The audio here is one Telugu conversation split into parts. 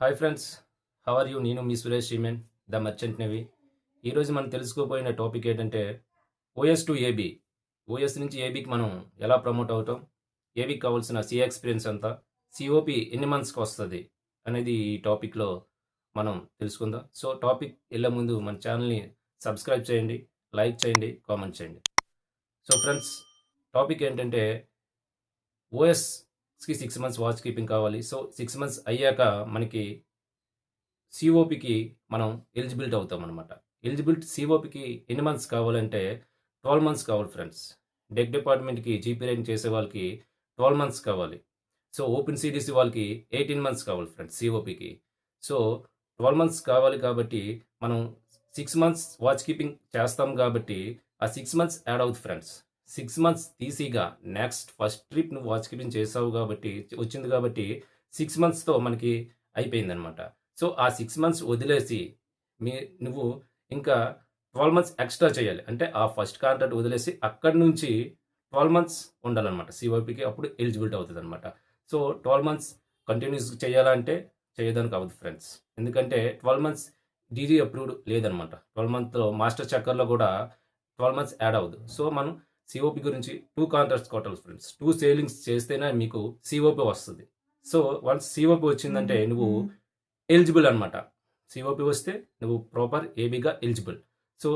Hi friends how are you నేను మీ Suresh seaman the merchant navy. ఈరోజు మనం తెలుసుకోబోయిన టాపిక్ ఏంటంటే ఓఎస్ టు ఏబీ. ఓఎస్ నుంచి ఏబీకి మనం ఎలా ప్రమోట్ అవుతాం? ఏబీకి కావాల్సిన సిఏ ఎక్స్పీరియన్స్ ఎంత? సిఓపి ఎన్ని మంత్స్కి వస్తుంది? అనేది ఈ టాపిక్లో మనం తెలుసుకుందాం. సో టాపిక్ వెళ్ళే ముందు మన ఛానల్ని సబ్స్క్రైబ్ చేయండి లైక్ చేయండి కామెంట్ చేయండి. సో ఫ్రెండ్స్ టాపిక్ ఏంటంటే ఓఎస్ కి సిక్స్ మంత్స్ వాచ్ కీపింగ్ కావాలి. సో సిక్స్ మంత్స్ అయ్యాక మనకి సిఓపికి మనం ఎలిజిబిలిటీ అవుతాం అనమాట ఎలిజిబిలిటీ సిఓపికి ఎన్ని మంత్స్ కావాలంటే ట్వెల్వ్ మంత్స్ కావాలి ఫ్రెండ్స్ డెక్ డిపార్ట్మెంట్కి జీపీ రైన్ చేసే వాళ్ళకి ట్వెల్వ్ మంత్స్ కావాలి. సో ఓపెన్ సిడిసి వాళ్ళకి ఎయిటీన్ మంత్స్ కావాలి ఫ్రెండ్స్ సిఓపికి సో ట్వెల్వ్ మంత్స్ కావాలి కాబట్టి మనం సిక్స్ మంత్స్ వాచ్ కీపింగ్ చేస్తాం కాబట్టి ఆ సిక్స్ మంత్స్ యాడ్ అవుతుంది ఫ్రెండ్స్ సిక్స్ మంత్స్ తీసిగా. నెక్స్ట్ ఫస్ట్ ట్రిప్ నువ్వు వాచ్ కీపింగ్ చేసావు కాబట్టి వచ్చింది కాబట్టి సిక్స్ మంత్స్తో మనకి అయిపోయింది అనమాట సో ఆ సిక్స్ మంత్స్ వదిలేసి మీ నువ్వు ఇంకా ట్వెల్వ్ మంత్స్ ఎక్స్ట్రా చేయాలి. అంటే ఆ ఫస్ట్ కాంట్రాక్ట్ వదిలేసి అక్కడి నుంచి ట్వెల్వ్ మంత్స్ ఉండాలన్నమాట. సిఓపికి అప్పుడు ఎలిజిబిలిటీ అవుతుంది అనమాట సో ట్వెల్వ్ మంత్స్ కంటిన్యూస్ చేయాలంటే చేయడానికి అవ్వదు ఫ్రెండ్స్ ఎందుకంటే ట్వెల్వ్ మంత్స్ డీజీ అప్రూవ్డ్ లేదనమాట ట్వెల్వ్ మంత్లో మాస్టర్ చక్కర్లో కూడా ట్వెల్వ్ మంత్స్ యాడ్ అవ్వదు. సో మనం సిఓపి గురించి టూ కాంట్రాక్ట్స్ కొట్టాలి ఫ్రెండ్స్ టూ సేలింగ్స్ చేస్తేనే మీకు సిఓపి వస్తుంది. సో వన్స్ సిఓపి వచ్చిందంటే నువ్వు ఎలిజిబుల్ అనమాట సిఓపి వస్తే నువ్వు ప్రాపర్ ఏబీగా ఎలిజిబుల్ సో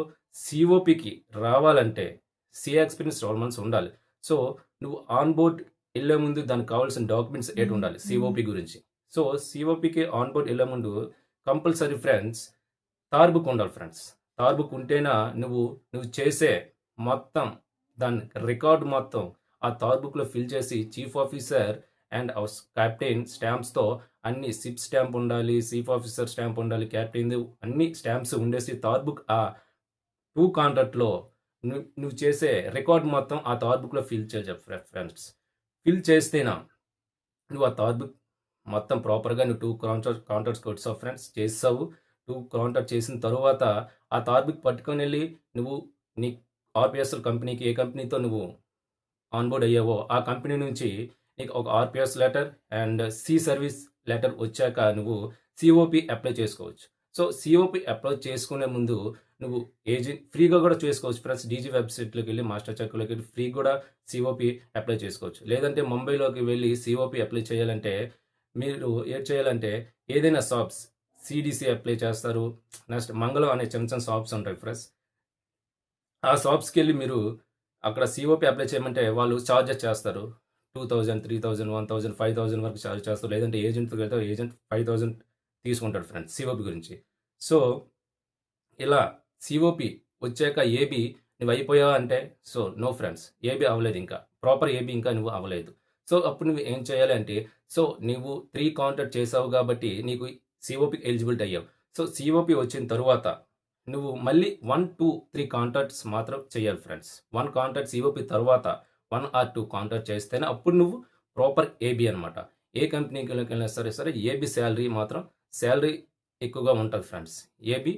సిఓపికి రావాలంటే సిఏ ఎక్స్పీరియన్స్ ట్వెల్వ్ మంత్స్ ఉండాలి. సో నువ్వు ఆన్ బోర్డ్ వెళ్ళే ముందు దానికి కావాల్సిన డాక్యుమెంట్స్ ఏటి ఉండాలి? సిఓపి గురించి. సో సిఓపికి ఆన్ బోర్డ్ వెళ్ళే ముందు కంపల్సరీ ఫ్రెండ్స్ తార్ బుక్ ఉండాలి ఫ్రెండ్స్ తార్ బుక్ ఉంటేనా నువ్వు నువ్వు చేసే మొత్తం దాని రికార్డ్ మొత్తం ఆ తార్బుక్లో ఫిల్ చేసి చీఫ్ ఆఫీసర్ అండ్ కెప్టెన్ స్టాంప్స్తో అన్ని సిప్ స్టాంప్ ఉండాలి చీఫ్ ఆఫీసర్ స్టాంప్ ఉండాలి కెప్టెన్ అన్ని స్టాంప్స్ ఉండేసి తార్బుక్ ఆ టూ కాంట్రాక్ట్లో నువ్వు నువ్వు చేసే రికార్డ్ మొత్తం ఆ తార్బుక్లో ఫిల్ చేయాలి ఫ్రెండ్స్ ఫిల్ చేస్తేనా నువ్వు ఆ తార్బుక్ మొత్తం ప్రాపర్గా నువ్వు టూ కాంట్రాక్ట్ కాంట్రాక్ట్స్ కొట్టావు ఫ్రెండ్స్ చేసావు. టూ కాంట్రాక్ట్ చేసిన తర్వాత ఆ తార్బుక్ పట్టుకొని వెళ్ళి నువ్వు నీ ఆర్పిఎస్ఎల్ కంపెనీకి ఏ కంపెనీతో నువ్వు ఆన్బోర్డ్ అయ్యావో ఆ కంపెనీ నుంచి నీకు ఒక RPS letter and sea service letter వచ్చాక నువ్వు సిఓపి అప్లై చేసుకోవచ్చు. సో సిఓపి అప్లై చేసుకునే ముందు నువ్వు ఏజెంట్ ఫ్రీగా కూడా చేసుకోవచ్చు. ఫ్రెండ్స్ డీజీ వెబ్సైట్లోకి వెళ్ళి మాస్టర్ చెక్లోకి వెళ్ళి ఫ్రీ కూడా సిఓపి అప్లై చేసుకోవచ్చు. లేదంటే ముంబైలోకి వెళ్ళి సిఓపి అప్లై చేయాలంటే మీరు ఏం చేయాలంటే ఏదైనా షాప్స్ సిడిసి అప్లై చేస్తారు. నెక్స్ట్ మంగళం అనే చిన్న చిన్న షాప్స్ ఉంటాయి ఫ్రెండ్స్. ఆ షాప్స్కి వెళ్ళి మీరు అక్కడ సిఓపి అప్లై చేయమంటే వాళ్ళు ఛార్జెస్ చేస్తారు. Two thousand three thousand one thousand five thousand వరకు ఛార్జ్ చేస్తారు. లేదంటే ఏజెంట్కి వెళ్తే ఏజెంట్ ఫైవ్ థౌజండ్ తీసుకుంటాడు ఫ్రెండ్స్ సిఓపి గురించి. సో ఇలా సిఓపి వచ్చాక ఏబి నువ్వు అయిపోయావా అంటే సో నో ఫ్రెండ్స్ ఏబి అవ్వలేదు ఇంకా. ప్రాపర్ ఏబి ఇంకా నువ్వు అవ్వలేదు. సో అప్పుడు నువ్వు ఏం చేయాలి అంటే సో నువ్వు త్రీ కాంటాక్ట్ చేసావు కాబట్టి నీకు సిఓపి ఎలిజిబిలిటీ అయ్యావు. సో సిఓపి వచ్చిన తరువాత నువ్వు మళ్ళీ వన్ టూ త్రీ కాంటాక్ట్స్ మాత్రం చేయాలి ఫ్రెండ్స్ వన్ కాంటాక్ట్స్ ఈఓపి తర్వాత వన్ ఆర్ టూ కాంటాక్ట్ చేస్తేనే అప్పుడు నువ్వు ప్రాపర్ ఏబీ అనమాట ఏ కంపెనీకి వెళ్ళినా సరే సరే ఏబి శాలరీ మాత్రం శాలరీ ఎక్కువగా ఉంటుంది ఫ్రెండ్స్ ఏబి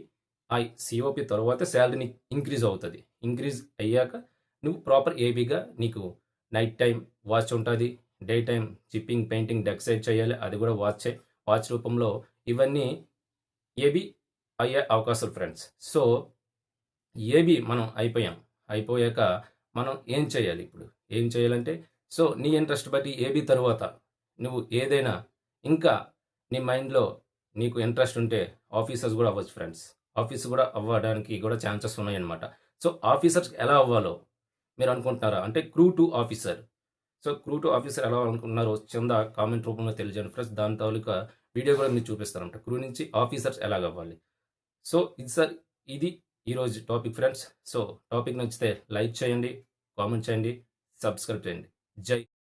ఐ సిఓపి తర్వాత శాలరీని ఇంక్రీజ్ అవుతుంది. ఇంక్రీజ్ అయ్యాక నువ్వు ప్రాపర్ ఏబీగా నీకు నైట్ టైం వాచ్ ఉంటుంది day time chipping painting deck side చేయాలి అది కూడా వాచ్ వాచ్ రూపంలో ఇవన్నీ ఏబీ అయ్యే అవకాశాలు ఫ్రెండ్స్ సో ఏబి మనం అయిపోయాం. అయిపోయాక మనం ఏం చేయాలి ఇప్పుడు? ఏం చేయాలంటే సో నీ ఇంట్రెస్ట్ బట్టి ఏబి తర్వాత నువ్వు ఏదైనా ఇంకా నీ మైండ్లో నీకు ఇంట్రెస్ట్ ఉంటే ఆఫీసర్స్ కూడా అవ్వచ్చు ఫ్రెండ్స్ ఆఫీస్ కూడా అవ్వడానికి కూడా ఛాన్సెస్ ఉన్నాయన్నమాట. సో ఆఫీసర్స్ ఎలా అవ్వాలో మీరు అనుకుంటున్నారా? అంటే crew to officer so crew to officer ఎలా అనుకుంటున్నారో చింద కామెంట్ రూపంలో తెలియజేయండి ఫ్రెండ్స్ దాని తాలూకా వీడియో కూడా మీరు చూపిస్తారంట క్రూ నుంచి ఆఫీసర్స్ ఎలాగ అవ్వాలి సో ఇది సార్ ఇది ఈరోజు టాపిక్ ఫ్రెండ్స్. సో టాపిక్ నచ్చితే లైక్ చేయండి కామెంట్ చేయండి సబ్స్క్రైబ్ చేయండి. జై